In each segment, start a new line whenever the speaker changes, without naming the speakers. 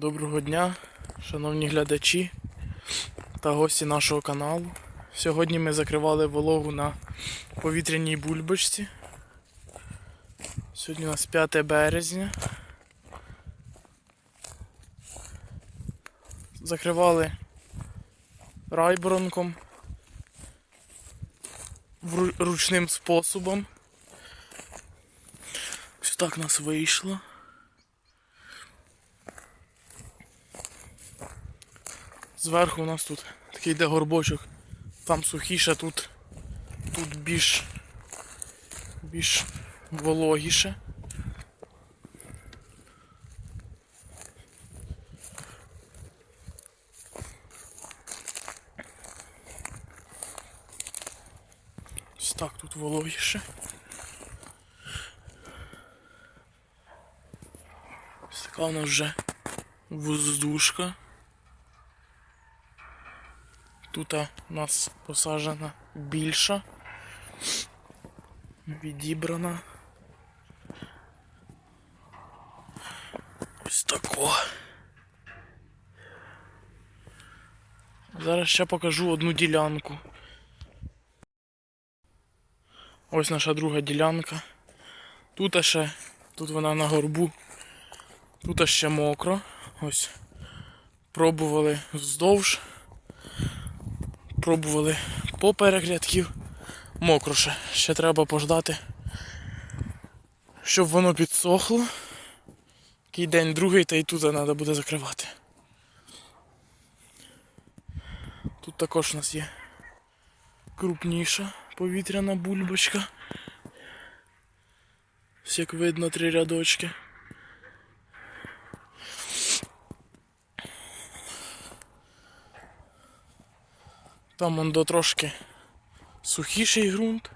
Доброго дня, шановні глядачі та гості нашого каналу. Сьогодні ми закривали вологу на повітряній бульбочці. Сьогодні у нас 5 березня. Закривали райборонком ручним способом. Ось так у нас вийшло. Зверху у нас тут такий йде горбочок. Там сухіше, тут, тут більш, більш вологіше. Ось так тут вологіше. Ось така у нас вже воздушка. Тут у нас посаджена більша, відібрана. Ось тако. Зараз ще покажу одну ділянку. Ось наша друга ділянка. Тут ще, тут вона на горбу. Тут ще мокро. Ось. Пробували вздовж. Пробували поперек рядків. Мокро ще. Треба пождати, щоб воно підсохло. Який день другий, та й тут треба буде закривати. Тут також у нас є крупніша повітряна бульбочка. Ось як видно три рядочки. Там он до трошки сухіший ґрунт.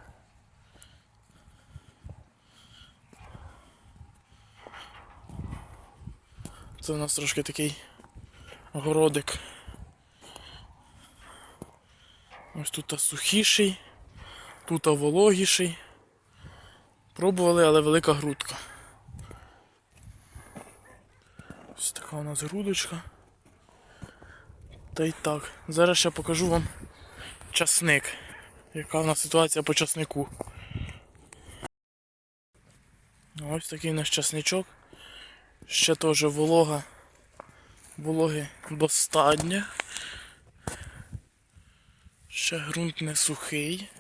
Це у нас трошки такий городик. Ось тут сухіший, тут вологіший. Пробували, але велика грудка. Ось така у нас грудочка. Та й так. Зараз ще покажу вам часник. Яка в нас ситуація по часнику. Ось такий наш часничок. Ще теж волога. Вологи достатньо. Ще ґрунт не сухий.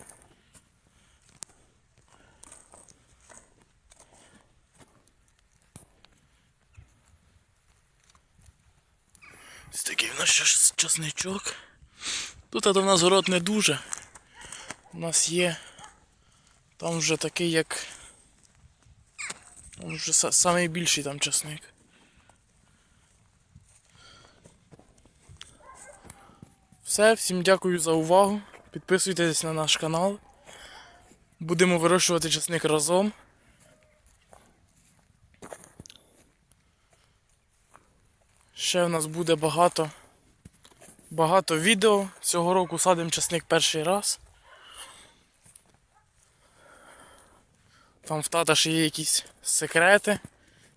Ось такий в нас час- часничок. Тут в нас город не дуже. У нас є. Там вже такий як. Там вже са- самий більший там часник. Все, всім дякую за увагу. Підписуйтесь на наш канал. Будемо вирощувати часник разом. Ще в нас буде багато, багато відео. Цього року садимо часник перший раз. Там в тата ще є якісь секрети,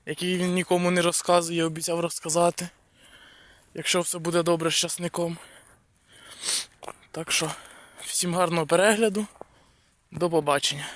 які він нікому не розказує, обіцяв розказати. Якщо все буде добре з часником. Так що, всім гарного перегляду. До побачення.